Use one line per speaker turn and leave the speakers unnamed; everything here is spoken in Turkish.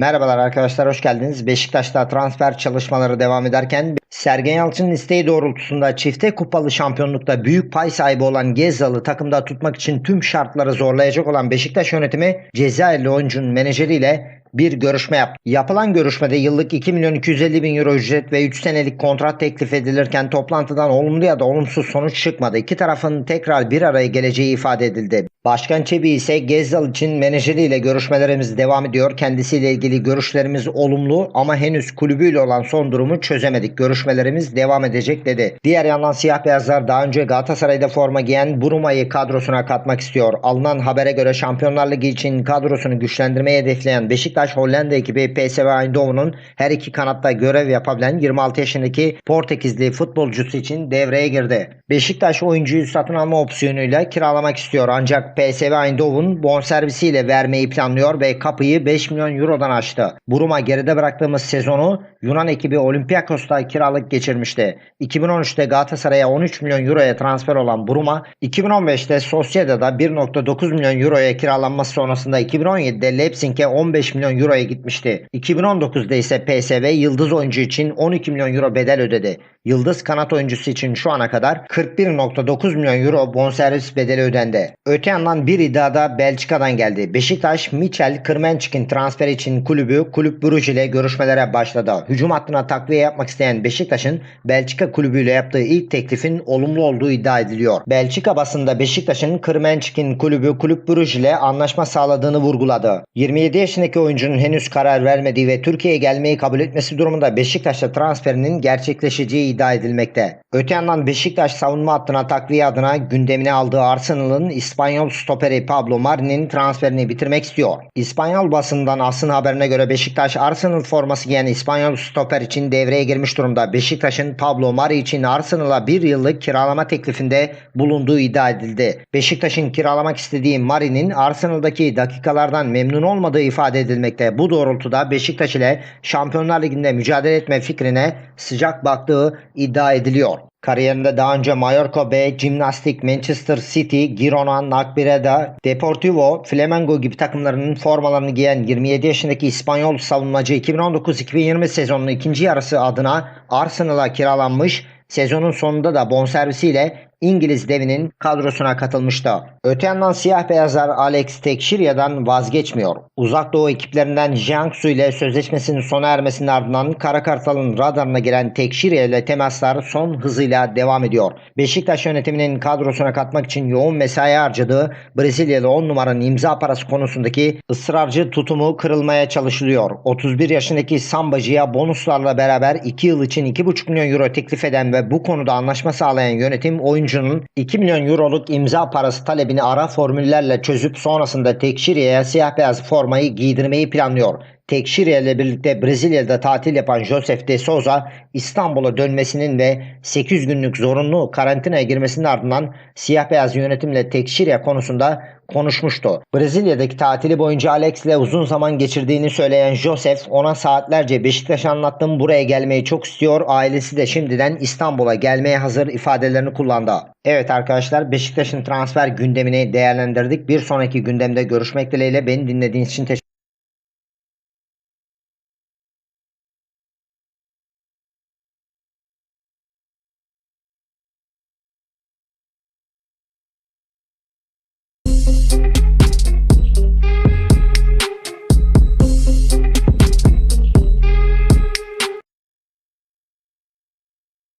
Merhabalar arkadaşlar hoş geldiniz. Beşiktaş'ta transfer çalışmaları devam ederken Sergen Yalçın'ın isteği doğrultusunda çifte kupalı şampiyonlukta büyük pay sahibi olan Gezzal'ı takımda tutmak için tüm şartları zorlayacak olan Beşiktaş yönetimi Cezayirli oyuncunun menajeriyle bir görüşme yaptı. Yapılan görüşmede yıllık 2 milyon 250 bin euro ücret ve 3 senelik kontrat teklif edilirken toplantıdan olumlu ya da olumsuz sonuç çıkmadı. İki tarafın tekrar bir araya geleceği ifade edildi. Başkan Çebi ise Gezzal için menajeriyle görüşmelerimiz devam ediyor. Kendisiyle ilgili görüşlerimiz olumlu ama henüz kulübüyle olan son durumu çözemedik. Görüşmelerimiz devam edecek dedi. Diğer yandan siyah beyazlar daha önce Galatasaray'da forma giyen Buruma'yı kadrosuna katmak istiyor. Alınan habere göre Şampiyonlar Ligi için kadrosunu güçlendirmeyi hedefleyen Beşiktaş Hollanda ekibi PSV Eindhoven'un her iki kanatta görev yapabilen 26 yaşındaki Portekizli futbolcusu için devreye girdi. Beşiktaş oyuncuyu satın alma opsiyonuyla kiralamak istiyor ancak PSV Eindhoven bonservisiyle vermeyi planlıyor ve kapıyı 5 milyon eurodan açtı. Buruma geride bıraktığımız sezonu Yunan ekibi Olympiakos'ta kiralık geçirmişti. 2013'te Galatasaray'a 13 milyon euroya transfer olan Buruma, 2015'te Sociedad'da 1.9 milyon euroya kiralanması sonrasında 2017'de Leipzig'e 15 milyon euroya gitmişti. 2019'da ise PSV yıldız oyuncu için 12 milyon euro bedel ödedi. Yıldız kanat oyuncusu için şu ana kadar 41.9 milyon euro bonservis bedeli ödendi. Öte yandan bir iddiada Belçika'dan geldi. Beşiktaş, Michel Kırmençik'in transfer için kulübü Kulüp Bruges ile görüşmelere başladı. Hücum hattına takviye yapmak isteyen Beşiktaş'ın Belçika kulübüyle yaptığı ilk teklifin olumlu olduğu iddia ediliyor. Belçika basında Beşiktaş'ın Kırmençik'in kulübü Kulüp Bruges ile anlaşma sağladığını vurguladı. 27 yaşındaki oyuncunun henüz karar vermediği ve Türkiye'ye gelmeyi kabul etmesi durumunda Beşiktaş'ta transferinin gerçekleşeceği iddia edilmekte. Öte yandan Beşiktaş savunma hattına takviye adına gündemine aldığı Arsenal'ın İspanyol stoperi Pablo Mari'nin transferini bitirmek istiyor. İspanyol basından Asın haberine göre Beşiktaş Arsenal forması giyen İspanyol stoper için devreye girmiş durumda. Beşiktaş'ın Pablo Mari için Arsenal'a bir yıllık kiralama teklifinde bulunduğu iddia edildi. Beşiktaş'ın kiralamak istediği Mari'nin Arsenal'daki dakikalardan memnun olmadığı ifade edilmekte. Bu doğrultuda Beşiktaş ile Şampiyonlar Ligi'nde mücadele etme fikrine sıcak baktığı iddia ediliyor. Kariyerinde daha önce Mallorca B, Gimnastik, Manchester City, Girona, Nakbireda, Deportivo, Flamengo gibi takımlarının formalarını giyen 27 yaşındaki İspanyol savunmacı 2019-2020 sezonunun ikinci yarısı adına Arsenal'a kiralanmış, sezonun sonunda da bonservisiyle İngiliz devinin kadrosuna katılmıştı. Öte yandan siyah beyazlar Alex Tekşirya'dan vazgeçmiyor. Uzak Doğu ekiplerinden Jiangsu ile sözleşmesinin sona ermesinin ardından Kara Kartal'ın radarına giren Tekşirya ile temaslar son hızıyla devam ediyor. Beşiktaş yönetiminin kadrosuna katmak için yoğun mesai harcadığı Brezilyalı 10 numaranın imza parası konusundaki ısrarcı tutumu kırılmaya çalışılıyor. 31 yaşındaki Sambacı'ya bonuslarla beraber 2 yıl için 2,5 milyon euro teklif eden ve bu konuda anlaşma sağlayan yönetim oyuncu oyuncunun 2 milyon euroluk imza parası talebini ara formüllerle çözüp sonrasında Tekşiriye'ye siyah beyaz formayı giydirmeyi planlıyor. Tekşiriye ile birlikte Brezilya'da tatil yapan Joseph de Souza İstanbul'a dönmesinin ve 8 günlük zorunlu karantinaya girmesinin ardından siyah beyaz yönetimle Tekşiriye konusunda konuşmuştu. Brezilya'daki tatili boyunca Alex ile uzun zaman geçirdiğini söyleyen Joseph ona saatlerce Beşiktaş anlattım buraya gelmeyi çok istiyor. Ailesi de şimdiden İstanbul'a gelmeye hazır ifadelerini kullandı. Evet arkadaşlar Beşiktaş'ın transfer gündemini değerlendirdik. Bir sonraki gündemde görüşmek dileğiyle beni dinlediğiniz için teşekkür